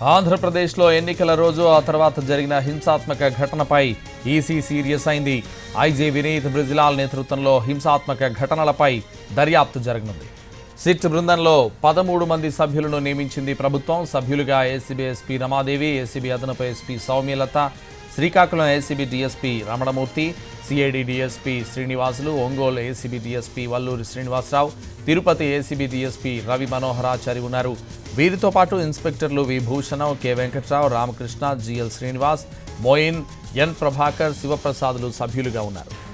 ఆంధ్రప్రదేశ్లో ఎన్నికల రోజు ఆ తర్వాత జరిగిన హింసాత్మక ఘటనపై ఈసీ సీరియస్ అయింది. ఐజీ వినీత్ బ్రిజిలాల్ నేతృత్వంలో హింసాత్మక ఘటనలపై దర్యాప్తు జరగనుంది. సిట్ బృందంలో పదమూడు మంది సభ్యులను నియమించింది ప్రభుత్వం. సభ్యులుగా ఏసీబీ ఎస్పీ రమాదేవి ఏసీబీ అదనపు SP Soumyalatha Srikakulam ACB DSP Ramanamurthy CID DSP Srinivasulu Ongole ACB DSP Valluri Srinivasarao Tirupati ACB DSP Ravi Manoharachari ఉన్నారు. వీరితో పాటు ఇన్స్పెక్టర్లు V. Bhushanam K. Venkatrao Ramakrishna GL Srinivas Moin N. Prabhakar శివప్రసాదులు సభ్యులుగా ఉన్నారు.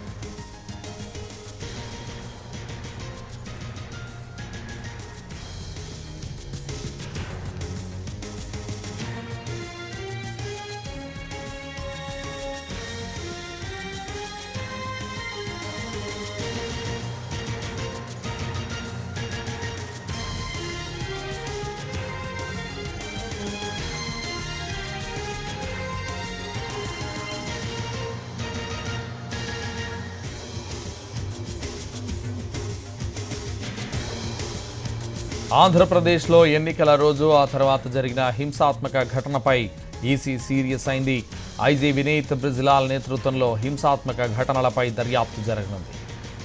ఆంధ్రప్రదేశ్లో ఎన్నికల రోజు ఆ తర్వాత జరిగిన హింసాత్మక ఘటనపై ఈసీ సీరియస్ అయింది. ఐజీ వినీత్ బ్రిజిలాల్ నేతృత్వంలో హింసాత్మక ఘటనలపై దర్యాప్తు జరగనుంది.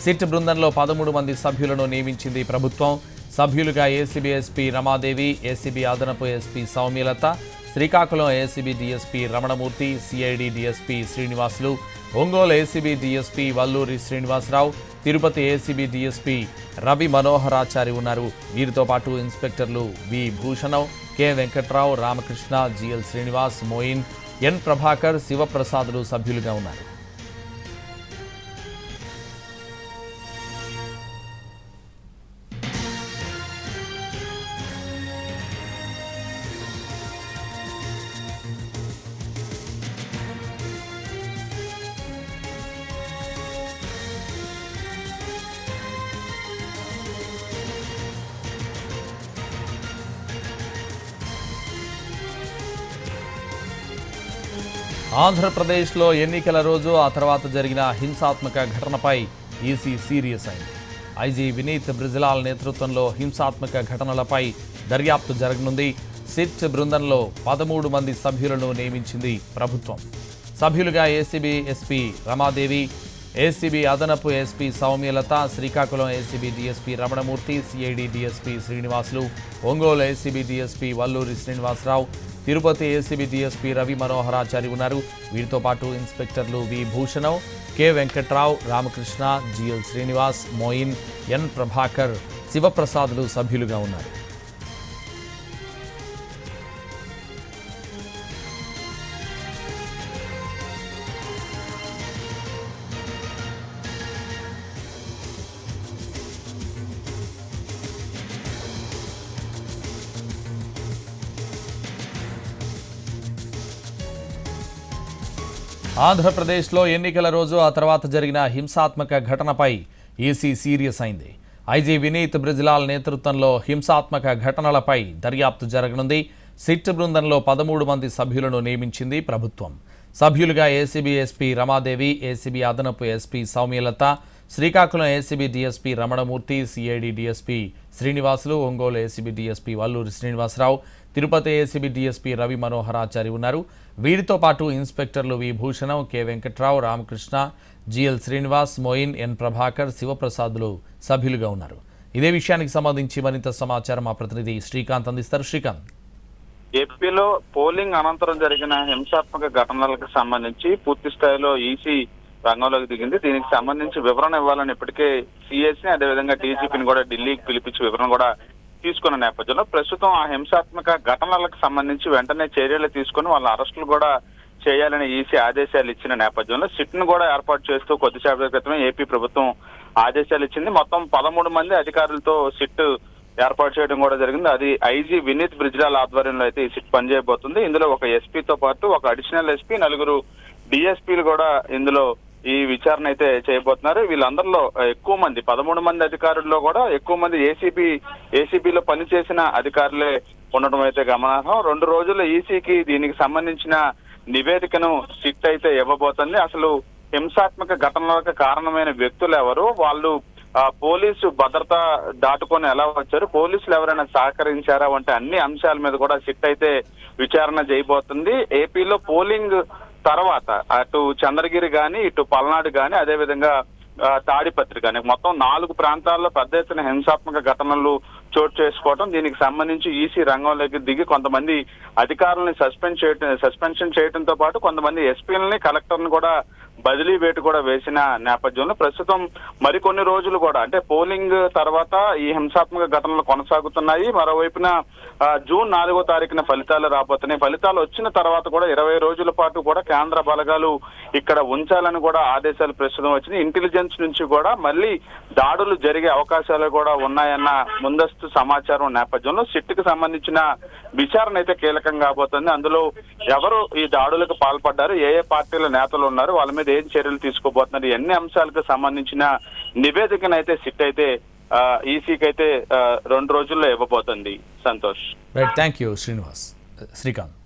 సిట్ బృందంలో పదమూడు మంది సభ్యులను నియమించింది ప్రభుత్వం. సభ్యులుగా ఏసీబీ ఎస్పీ రమాదేవి ఏసీబీ అదనపు SP Soumyalatha Srikakulam ACB DSP Ramanamurthy CID DSP Srinivasulu Ongole ACB DSP Valluri Srinivasarao Tirupati ACB DSP Ravi Manoharachari ఉన్నారు. వీరితో పాటు ఇన్స్పెక్టర్లు V Bhushanam K Venkatrao Ramakrishna GL Srinivas Moin N Prabhakar శివప్రసాదులు సభ్యులుగా ఉన్నారు. ఆంధ్రప్రదేశ్లో ఎన్నికల రోజు ఆ తర్వాత జరిగిన హింసాత్మక ఘటనపై ఈసీ సీరియస్ అయింది. ఐజీ వినీత్ బ్రిజిలాల్ నేతృత్వంలో హింసాత్మక ఘటనలపై దర్యాప్తు జరగనుంది. సిట్ బృందంలో పదమూడు మంది సభ్యులను నియమించింది ప్రభుత్వం. సభ్యులుగా ఏసీబీ ఎస్పీ రమాదేవి ఏసీబీ అదనపు SP Soumyalatha Srikakulam ACB DSP Ramanamurthy CID DSP Srinivasulu Ongole ACB DSP Valluri Srinivasarao Tirupati ACB DSP Ravi Manoharachari ఉన్నారు. వీరితో పాటు ఇన్స్పెక్టర్లు V Bhushanam K Venkatrao Ramakrishna GL Srinivas Moin N Prabhakar శివప్రసాదులు సభ్యులుగా ఉన్నారు. ఆంధ్రప్రదేశ్లో ఎన్నికల రోజు ఆ తర్వాత జరిగిన హింసాత్మక ఘటనపై ఈసీ సీరియస్ అయింది. ఐజీ వినీత్ బ్రిజ్లాల్ నేతృత్వంలో హింసాత్మక ఘటనలపై దర్యాప్తు జరగనుంది. సిట్ బృందంలో పదమూడు మంది సభ్యులను నియమించింది ప్రభుత్వం. సభ్యులుగా ఏసీబీ ఎస్పీ రమాదేవి ఏసీబీ అదనపు SP Soumyalatha Srikakulam ACB DSP Ramanamurthy CID DSP Srinivasulu Ongole ACB DSP Valluri Srinivasarao Tirupati ACB DSP Ravi Manoharachari ఉన్నారు. వీరితో పాటు ఇన్స్పెక్టర్లు V. Bhushanam K. Venkatrao Ramakrishna GL Srinivas Moin N. Prabhakar శివప్రసాద్లు సభ్యులుగా ఉన్నారు. ఇదే విషయానికి సంబంధించి మరింత సమాచారం మా ప్రతినిధి శ్రీకాంత్ అందిస్తారు. శ్రీకాంత్. ఏపీలో పోలింగ్ అనంతరం జరిగిన హింసాత్మక ఘటనలకు సంబంధించి పూర్తి స్థాయిలో ఈసీ రంగంలోకి దిగింది. దీనికి సంబంధించి వివరణ ఇవ్వాలని ఇప్పటికే సిఎస్ని అదేవిధంగా డీజీపీని కూడా ఢిల్లీకి పిలిపించి వివరణ కూడా తీసుకున్న నేపథ్యంలో ప్రస్తుతం ఆ హింసాత్మక ఘటనలకు సంబంధించి వెంటనే చర్యలు తీసుకుని వాళ్ళ అరెస్టులు కూడా చేయాలని ఈసీ ఆదేశాలు ఇచ్చిన నేపథ్యంలో సిట్ను కూడా ఏర్పాటు చేస్తూ కొద్దిసేపటి క్రితమే ఏపీ ప్రభుత్వం ఆదేశాలు ఇచ్చింది. మొత్తం పదమూడు మంది అధికారులతో సిట్ ఏర్పాటు చేయడం కూడా జరిగింది. అది ఐజీ వినీత్ బ్రిజ్లాల్ ఆధ్వర్యంలో అయితే ఈ సిట్ పనిచేయబోతుంది. ఇందులో ఒక ఎస్పీతో పాటు ఒక అడిషనల్ ఎస్పీ నలుగురు డిఎస్పీలు కూడా ఇందులో ఈ విచారణ అయితే చేయబోతున్నారు. వీళ్ళందరిలో ఎక్కువ మంది పదమూడు మంది అధికారుల్లో కూడా ఎక్కువ మంది ఏసీబీ ఏసీబీలో పనిచేసిన అధికారులే ఉండడం అయితే గమనార్హం. రెండు రోజుల్లో ఈసీకి దీనికి సంబంధించిన నివేదికను సిట్ అయితే ఇవ్వబోతుంది. అసలు హింసాత్మక ఘటనలకు కారణమైన వ్యక్తులు ఎవరు? వాళ్ళు ఆ, పోలీసు భద్రత దాటుకొని ఎలా వచ్చారు? పోలీసులు ఎవరైనా సహకరించారా? వంటి అన్ని అంశాల మీద కూడా సిట్ అయితే విచారణ చేయబోతుంది. ఏపీలో పోలింగ్ తర్వాత అటు చంద్రగిరి గాని ఇటు పల్నాడు గాని అదే విధంగా తాడిపత్రి కానీ మొత్తం నాలుగు ప్రాంతాల్లో పెద్ద ఎత్తున హింసాత్మక ఘటనలు చోటు చేసుకోవడం దీనికి సంబంధించి ఈసీ రంగంలోకి దిగి కొంతమంది అధికారులని సస్పెండ్ చేయడం సస్పెన్షన్ చేయడంతో పాటు కొంతమంది ఎస్పీలని కలెక్టర్ని కూడా బదిలీ వేటు కూడా వేసిన నేపథ్యంలో ప్రస్తుతం మరికొన్ని రోజులు కూడా అంటే పోలింగ్ తర్వాత ఈ హింసాత్మక ఘటనలు కొనసాగుతున్నాయి. మరోవైపున జూన్ నాలుగో తారీఖున ఫలితాలు రాబోతున్నాయి. ఫలితాలు వచ్చిన తర్వాత కూడా ఇరవై రోజుల పాటు కూడా కేంద్ర బలగాలు ఇక్కడ ఉంచాలని కూడా ఆదేశాలు ప్రస్తుతం వచ్చినాయి. ఇంటెలిజెన్స్ నుంచి కూడా మళ్ళీ దాడులు జరిగే అవకాశాలు కూడా ఉన్నాయన్న ముందస్తు సమాచారం నేపథ్యంలో సిట్కి సంబంధించిన విచారణ అయితే కీలకం కాబోతుంది. అందులో ఎవరు ఈ దాడులకు పాల్పడ్డారు? ఏ ఏ పార్టీల నేతలు ఉన్నారు? వాళ్ళ మీద ఏం చర్యలు తీసుకోబోతున్నారు? ఎన్ని అంశాలకు సంబంధించిన నివేదికనైతే సిట్ అయితే ఈసీకి అయితే రెండు రోజుల్లో ఇవ్వబోతుంది? Santosh. Right thank you Srinivas Srikanth